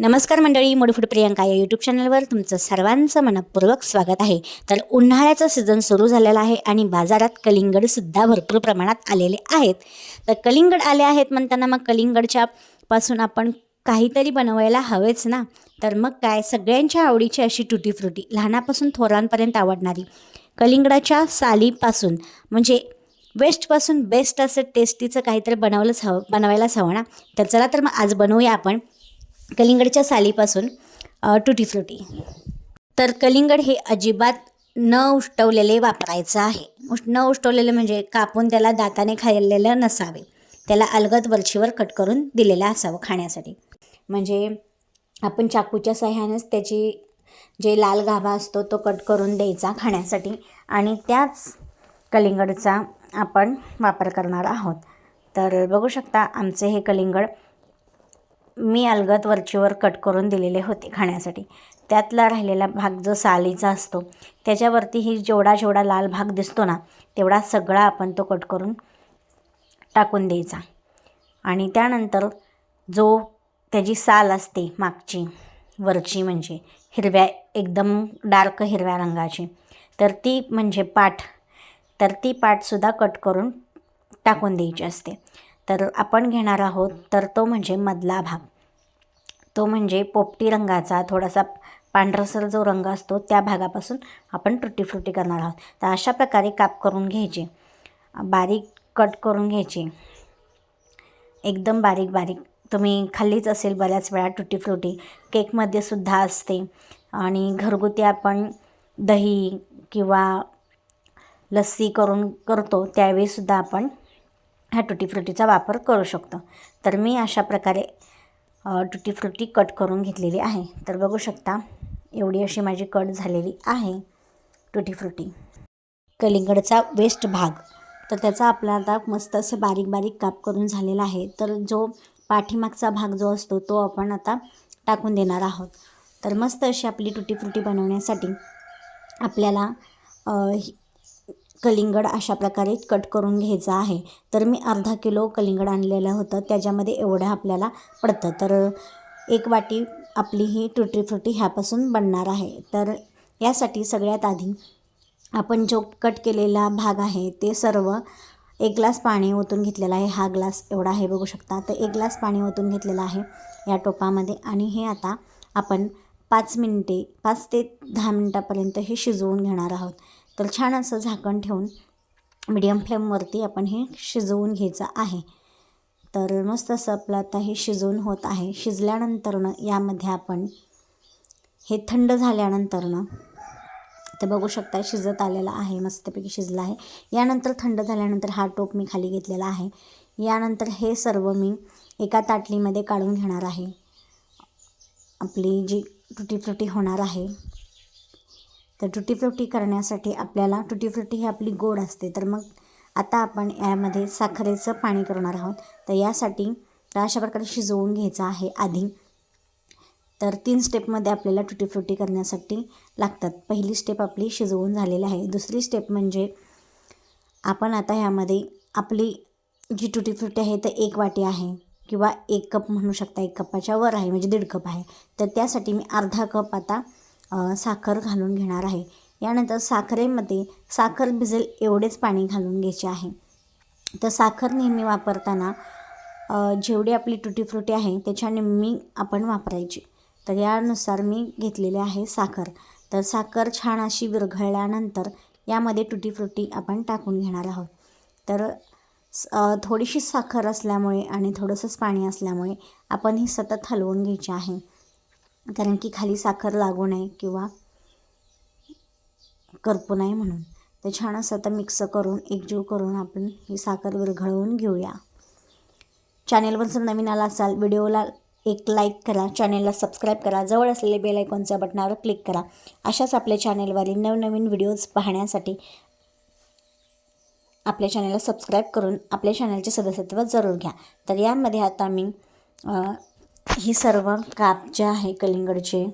नमस्कार मंडळी मोडफूड प्रियंका या यूट्यूब चॅनलवर तुमचं सर्वांचं मनपूर्वक स्वागत आहे. तर उन्हाळ्याचं सीझन सुरू झालेला आहे आणि बाजारात कलिंगडसुद्धा भरपूर प्रमाणात आलेले आहेत. तर कलिंगड आले आहेत म्हणताना मग कलिंगडच्या पासून आपण काहीतरी बनवायला हवेच ना? तर मग काय? सगळ्यांच्या आवडीची अशी टुटी फ्रुटी लहानापासून थोरांपर्यंत आवडणारी कलिंगडाच्या सालीपासून म्हणजे वेस्टपासून बेस्ट असं टेस्टीचं काहीतरी बनवलंच हवं बनवायलाच हवं ना? तर चला तर मग आज बनवूया आपण. कलिंगडच्या सालीपासून टुटी फ्रुटी. तर कलिंगड हे अजिबात न उष्टवलेले वापरायचं आहे. उष् न उष्टवलेले म्हणजे कापून त्याला दाताने खाल्लेलं नसावे. त्याला अलगद वरचीवर कट करून दिलेलं असावं खाण्यासाठी. म्हणजे आपण चाकूच्या सहाय्यानेच त्याची जे लाल गाभा असतो तो कट करून द्यायचा खाण्यासाठी आणि त्याच कलिंगडचा आपण वापर करणार आहोत. तर बघू शकता आमचे हे कलिंगड मी अलगद वरचीवर कट करून दिलेले होते खाण्यासाठी. त्यातला राहिलेला भाग जो सालीचा असतो त्याच्यावरती ही जेवढा जेवढा लाल भाग दिसतो ना तेवढा सगळा आपण तो कट करून टाकून द्यायचा. आणि त्यानंतर जो त्याची साल असते मागची वरची म्हणजे हिरव्या एकदम डार्क हिरव्या रंगाची तर ती म्हणजे पाठ तर ती पाठसुद्धा कट करून टाकून द्यायची असते. तर आपण घेणार आहोत तर तो म्हणजे मधला भाग. तो म्हणजे पोपटी रंगाचा थोडासा पांढरसर जो रंग असतो त्या भागापासून आपण तुटी फ्रुटी करणार आहोत. तर अशा प्रकारे काप करून घ्यायचे. बारीक कट करून घ्यायचे. एकदम बारीक बारीक. तुम्ही खाल्लीच असेल बऱ्याच वेळा तुटी फ्रुटी. केकमध्ये सुद्धा असते. आणि घरगुती आपण दही किंवा लस्सी करून करतो त्यावेळीसुद्धा आपण ह्या टुटी फ्रुटीचा वापर करू शकतो. तर मी अशा प्रकारे टुटी फ्रुटी कट करून घेतलेली आहे. तर बघू शकता एवढी अशी माझी कट झालेली आहे टुटी फ्रुटी. कलिंगडचा वेस्ट भाग. तर त्याचा आपला आता मस्त असं बारीक बारीक काप करून झालेला आहे. तर जो पाठीमागचा भाग जो असतो तो आपण आता टाकून देणार आहोत. तर मस्त अशी आपली टुटी फ्रुटी बनवण्यासाठी आपल्याला ही- कलिंगड अशा प्रकारे कट करून घ्यायचं आहे. तर मी अर्धा किलो कलिंगड आणलेलं होतं. त्याच्यामध्ये एवढं आपल्याला पडतं. तर एक वाटी आपली ही टुटी फ्रुटी ह्यापासून बनणार आहे. तर यासाठी सगळ्यात आधी आपण जो कट केलेला भाग आहे ते सर्व एक ग्लास पाणी ओतून घेतलेलं आहे. हा ग्लास एवढा आहे बघू शकता. तर एक ग्लास पाणी ओतून घेतलेलं आहे या टोपामध्ये आणि हे आता आपण पाच मिनटे पाच ते दहा मिनटापर्यंत हे शिजवून घेणार आहोत. तर छान असं झाकण ठेवून मीडियम फ्लेमवरती आपण हे शिजवून घ्यायचं आहे. तर मस्त असं आपलं आता हे शिजवून होत आहे. शिजल्यानंतरनं यामध्ये आपण हे थंड झाल्यानंतरनं तर बघू शकता शिजत आलेलं आहे मस्तपैकी शिजलं आहे. यानंतर थंड झाल्यानंतर हा टोप मी खाली घेतलेला आहे. यानंतर हे सर्व मी एका ताटलीमध्ये काढून घेणार आहे. आपली जी तुटी फ्रुटी होणार आहे तर टुटी फ्रुटी करण्यासाठी आपल्याला टुटी फ्रुटी ही आपली गोड असते. तर मग आता आपण यामध्ये साखरेचं पाणी करणार आहोत. तर यासाठी तर अशा प्रकारे शिजवून घ्यायचं आहे आधी. तर तीन स्टेपमध्ये आपल्याला टुटी फ्रुटी करण्यासाठी लागतात. पहिली स्टेप आपली शिजवून झालेली आहे. दुसरी स्टेप म्हणजे आपण आता ह्यामध्ये आपली जी टुटी फ्रुटी आहे तर एक वाटी आहे किंवा एक कप म्हणू शकता एक कपाच्या वर आहे म्हणजे दीड कप आहे. तर त्यासाठी मी अर्धा कप आता साखर घालून घेणार आहे. यानंतर साखरेमध्ये साखर भिजेल एवढेच पाणी घालून घ्यायचे आहे. तर साखर नेहमी वापरताना जेवढी आपली टुटी फ्रुटी आहे त्याच्या निम्मी आपण वापरायची. तर यानुसार मी घेतलेले आहे साखर. तर साखर छान अशी विरघळल्यानंतर यामध्ये टुटी फ्रुटी आपण टाकून घेणार आहोत. तर थोडीशी साखर असल्यामुळे आणि थोडंसंच पाणी असल्यामुळे आपण ही सतत हलवून घ्यायची आहे. कारण की खाली साखर लागू नये किंवा करपू नये म्हणून. तर छान असं आता मिक्स करून एकजीव करून आपण ही साखर विरघळवून घेऊया. चॅनेलवर जर नवीन आला असाल व्हिडिओला एक लाईक करा. चॅनेलला सबस्क्राईब करा. जवळ असलेले बेल आयकॉनच्या बटनावर क्लिक करा. अशाच आपल्या चॅनेलवरील नवनवीन व्हिडिओज पाहण्यासाठी आपल्या चॅनलला सबस्क्राईब करून आपल्या चॅनलचे सदस्यत्व जरूर घ्या. तर यामध्ये आता मी ही सर्व काप जे आहे कलिंगडचे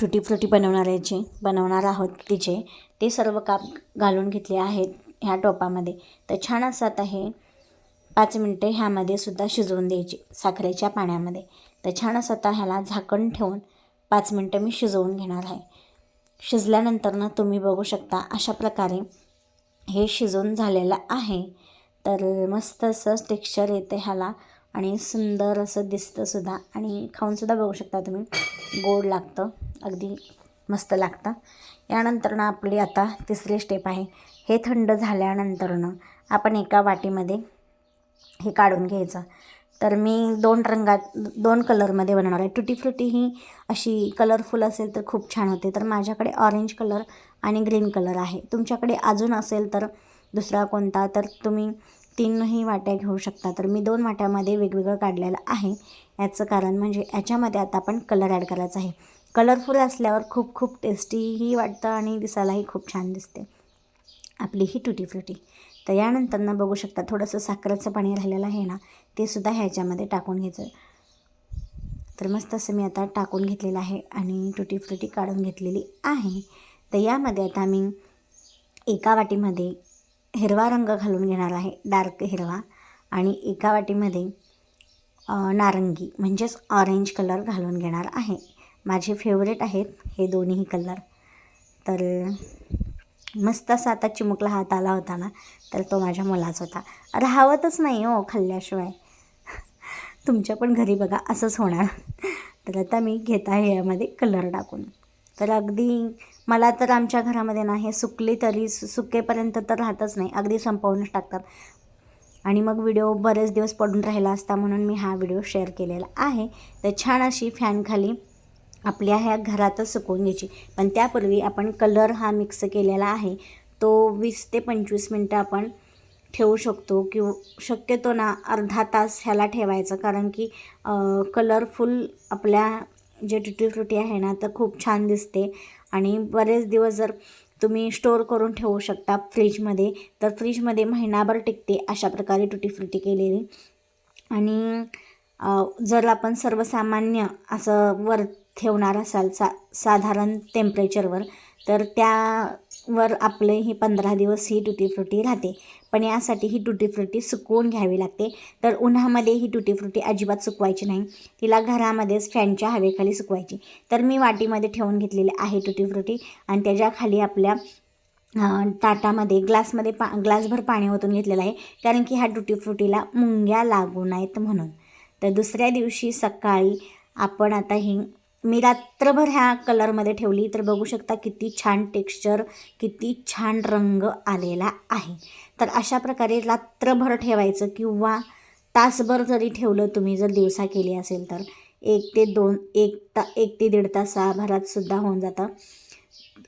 टुटी फ्रुटी बनवणाऱ्याचे बनवणार आहोत तिचे ते सर्व काप घालून घेतले आहेत ह्या टोपामध्ये. तर छान असं आता हे पाच मिनटं ह्यामध्ये सुद्धा शिजवून द्यायची साखरेच्या पाण्यामध्ये. तर छान असं आता ह्याला झाकण ठेवून पाच मिनटं मी शिजवून घेणार आहे. शिजल्यानंतर ना तुम्ही बघू शकता अशा प्रकारे हे शिजवून झालेलं आहे. तर मस्त असं टेक्स्चर येते ह्याला. आणि सुंदर असं दिसतं सुद्धा. आणि खाऊनसुद्धा बघू शकता तुम्ही. गोड लागतं. अगदी मस्त लागतं. यानंतरनं आपली आता तिसरी स्टेप आहे. हे थंड झाल्यानंतरनं आपण एका वाटीमध्ये हे काढून घ्यायचं. तर मी दोन रंगात दोन कलरमध्ये बनवणार आहे. टुटी फ्रुटी ही अशी कलरफुल असेल तर खूप छान होते. तर माझ्याकडे ऑरेंज कलर आणि ग्रीन कलर आहे. तुमच्याकडे अजून असेल तर दुसरा कोणता तर तुम्ही तीनही वाट्या घेऊ शकता. तर मी दोन वाट्यामध्ये वेगवेगळं काढलेलं आहे. याचं कारण म्हणजे याच्यामध्ये आता आपण कलर ॲड करायचा आहे. कलरफुल असल्यावर खूप खूप टेस्टीही वाटतं आणि दिसायलाही खूप छान दिसते. आपली ही टुटी फ्रुटी तर यानंतर ना बघू शकता थोडंसं साखरेचं पाणी राहिलेलं आहे ना ते सुद्धा ह्याच्यामध्ये टाकून घ्यायचं. तर मस्त असं मी आता टाकून घेतलेलं आहे आणि टुटी फ्रुटी काढून घेतलेली आहे. तर यामध्ये आता मी एका वाटीमध्ये हिरवा रंग घालून घेणार आहे डार्क हिरवा. आणि एका वाटीमध्ये नारंगी म्हणजेच ऑरेंज कलर घालून घेणार आहे. माझे फेवरेट आहेत हे दोन्ही कलर. तर मस्त असा आता चिमुकला हात आला होता ना तर तो माझ्या मुलाचा होता. राहावतच नाही हो खाल्ल्याशिवाय. तुमच्या पण घरी बघा असंच होणार. तर आता मी घेत आहे यामध्ये कलर टाकून. तर अगदी मला तर आमच्या घरामध्ये ना हे सुकले तरी सुकेपर्यंत तर राहतच नाही. अगदी संपवूनच टाकतात. आणि मग व्हिडिओ बरेच दिवस पडून राहिला असता म्हणून मी हा व्हिडिओ शेअर केलेला आहे. तर छान अशी फॅनखाली आपल्या ह्या घरातच सुकवून घ्यायची. पण त्यापूर्वी आपण कलर हा मिक्स केलेला आहे. तो वीस ते पंचवीस मिनटं आपण ठेवू शकतो किंवा शक्यतो ना अर्धा तास ह्याला ठेवायचा. कारण की कलरफुल आपल्या जे टुटी फ्रुटी आहे ना तर खूप छान दिसते. आणि बरेच दिवस जर तुम्ही स्टोअर करून ठेवू शकता फ्रीजमध्ये तर फ्रीजमध्ये महिनाभर टिकते अशा प्रकारे टुटी फ्रुटी केलेली. आणि जर आपण सर्वसामान्य असं वर ठेवणार असाल सा साधारण टेम्परेचरवर तर त्या वर आपले ही पंधरा दिवस ही टुटी फ्रुटी राहते. पण यासाठी ही टुटी फ्रुटी सुकवून घ्यावी लागते. तर उन्हामध्ये ही टुटी फ्रुटी अजिबात सुकवायची नाही. तिला घरामध्येच फॅनच्या हवेखाली सुकवायची. तर मी वाटीमध्ये ठेवून घेतलेली आहे टुटी फ्रुटी आणि त्याच्याखाली आपल्या ताटामध्ये ग्लासमध्ये पा ग्लासभर पाणी ओतून घेतलेलं आहे. कारण की ह्या टुटी फ्रुटीला मुंग्या लागू नाहीत म्हणून. तर दुसऱ्या दिवशी सकाळी आपण आता ही मी रात्रभर ह्या कलरमध्ये ठेवली तर बघू शकता किती छान टेक्स्चर किती छान रंग आलेला आहे. तर अशा प्रकारे रात्रभर ठेवायचं किंवा तासभर जरी ठेवलं तुम्ही जर दिवसा केली असेल तर एक ते दोन एक ता एक ते दीड तासाभरातसुद्धा होऊन जातं.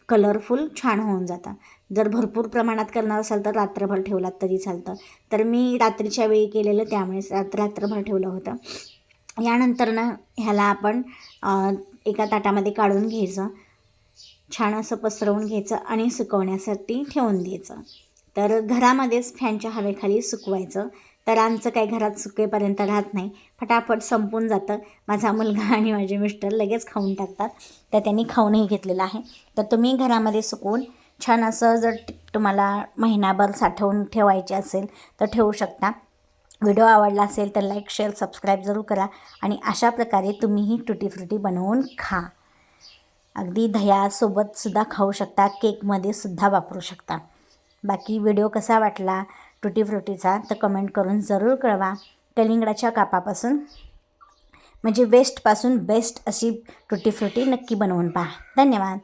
कलरफुल छान होऊन जातं. जर भरपूर प्रमाणात करणार असाल तर रात्रभर ठेवलात तरी चालतं. तर मी रात्रीच्या वेळी केलेलं त्यामुळे रात्र रात्रभर ठेवलं होतं. यानंतर ना ह्याला आपण एका ताटामध्ये काढून घ्यायचं. छान असं पसरवून घ्यायचं आणि सुकवण्यासाठी ठेवून द्यायचं. तर घरामध्येच फॅनच्या हवेखाली सुकवायचं. तर आमचं काही घरात सुकेपर्यंत राहत नाही. फटाफट संपून जातं. माझा मुलगा आणि माझे मिस्टर लगेच खाऊन टाकतात. तर त्यांनी खाऊनही घेतलेलं आहे. तर तुम्ही घरामध्ये सुकवून छान असं जर तुम्हाला महिनाभर साठवून ठेवायचे असेल तर ठेवू शकता. व्हिडिओ आवडला असेल तर लाईक शेअर सबस्क्राईब जरूर करा आणि अशा प्रकारे तुम्हीही टुटी फ्रुटी बनवून खा. अगदी दह्यासोबतसुद्धा खाऊ शकता केकमध्ये सुद्धा वापरू शकता. बाकी व्हिडिओ कसा वाटला टुटी फ्रुटीचा तर कमेंट करून जरूर कळवा. कलिंगडाच्या कापापासून म्हणजे वेस्टपासून बेस्ट अशी टुटी फ्रुटी नक्की बनवून पहा. धन्यवाद.